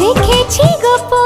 রেখেছি গোপনে